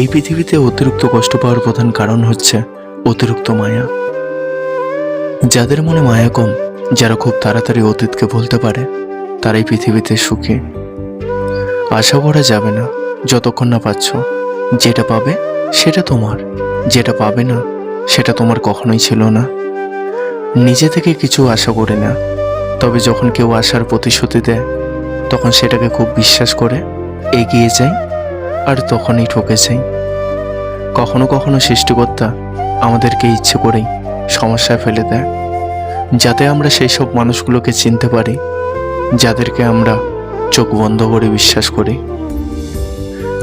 এই পৃথিবীতে অতিরিক্ত কষ্ট পাওয়ার প্রধান কারণ হচ্ছে অতিরিক্ত মায়া। যাদের মনে মায়া কম, যারা খুব তাড়াতাড়ি অতীতকে ভুলতে পারে তারাই পৃথিবীতে সুখী। আশা করা যাবে না, যতক্ষণ না পাচ্ছ, যেটা পাবে সেটা তোমার, যেটা পাবে না, সেটা তোমার কখনোই ছিল না। নিজে থেকে কিছু আশা করে না, তবে যখন কেউ আশার প্রতিশ্রুতি দেয়, তখন সেটাকে খুব বিশ্বাস করে এগিয়ে যায় আর তখনই ঠকে যাই কখনো কখনো সৃষ্টিকর্তা আমাদেরকে ইচ্ছে করেই সমস্যায় ফেলে দেয়, যাতে আমরা সেই সব মানুষগুলোকে চিনতে পারি, যাদেরকে আমরা চোখ বন্ধ করে বিশ্বাস করি।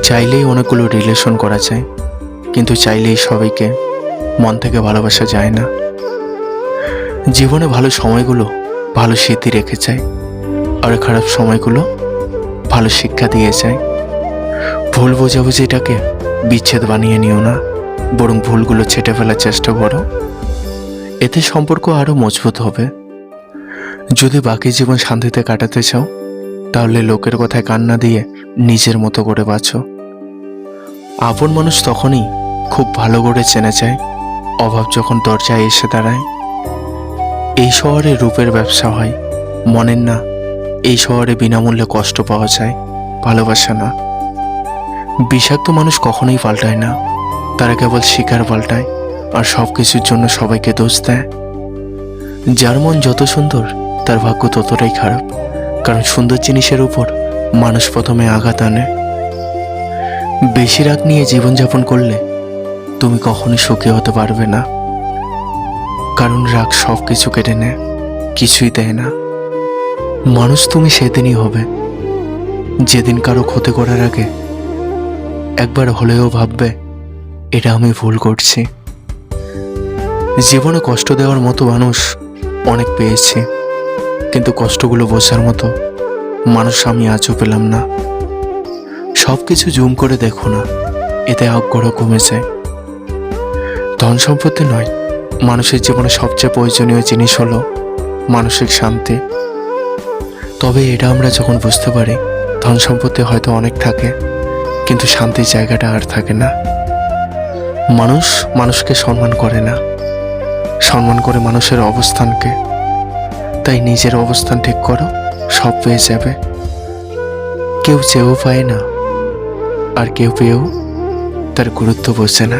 চাইলেই অনেকগুলো রিলেশন করা যায়, কিন্তু চাইলেই সবাইকে মন থেকে ভালোবাসা যায় না। জীবনে ভালো সময়গুলো ভালো স্মৃতি রেখে যায়, আর খারাপ সময়গুলো ভালো শিক্ষা দিয়ে যায়। ভুল বোঝাবুঝিটাকে বিচ্ছেদ বানিয়ে নিও না, বরং ভুলগুলো ছেটে ফেলার চেষ্টা করো। এতে সম্পর্ক আরও মজবুত হবে। যদি বাকি জীবন শান্তিতে কাটাতে চাও, তাহলে লোকের কথায় কান্না দিয়ে নিজের মতো করে বাঁচো। আপন মানুষ তখনই খুব ভালো করে চেনা যায়, অভাব যখন দরজায় এসে দাঁড়ায়। এই শহরে রূপের ব্যবসা হয়, মনের না, এই শহরে বিনামূল্যে কষ্ট পাওয়া যায়, ভালোবাসা না। বিষাক্ত মানুষ কখনোই পাল্টায় না। তারা কেবল শিকার পাল্টায় আর সব কিছুর জন্য সবাইকে দোষ দেয়। যার মন যত সুন্দর, তার ভাগ্য ততটাই খারাপ। কারণ সুন্দর জিনিসের উপর মানুষ প্রথমে আঘাত আনে। বেশি রাগ নিয়ে জীবনযাপন করলে তুমি কখনোই সুখী হতে পারবে না। কারণ রাগ সব কিছু কেটে নেয়, কিছুই দেয় না। মানুষ তুমি সেদিনই হবে। যেদিন কারও ক্ষতি করার আগে একবার হলেও ভাববে, এটা আমি ভুল করছি। জীবনে কষ্ট দেওয়ার মতো মানুষ অনেক পেয়েছি, কিন্তু কষ্টগুলো বোঝার মতো মানুষ আমি আজও পেলাম না। সব কিছু জুম করে দেখো না, এতে আগ্রহ কমে যায়। ধন সম্পত্তি নয়, মানুষের জীবনে সবচেয়ে প্রয়োজনীয় জিনিস হলো মানসিক শান্তি। তবে এটা আমরা যখন বুঝতে পারি, ধন সম্পত্তি হয়তো অনেক থাকে। কিন্তু শান্তির জায়গাটা আর থাকে না। মানুষ মানুষকে সম্মান করে না। সম্মান করে মানুষের অবস্থানকে। তাই নিজের অবস্থান ঠিক করো, সব পেয়ে যাবে। কেউ চেয়েও পায় না, আর কেউ পেয়েও তার গুরুত্ব বোঝে না।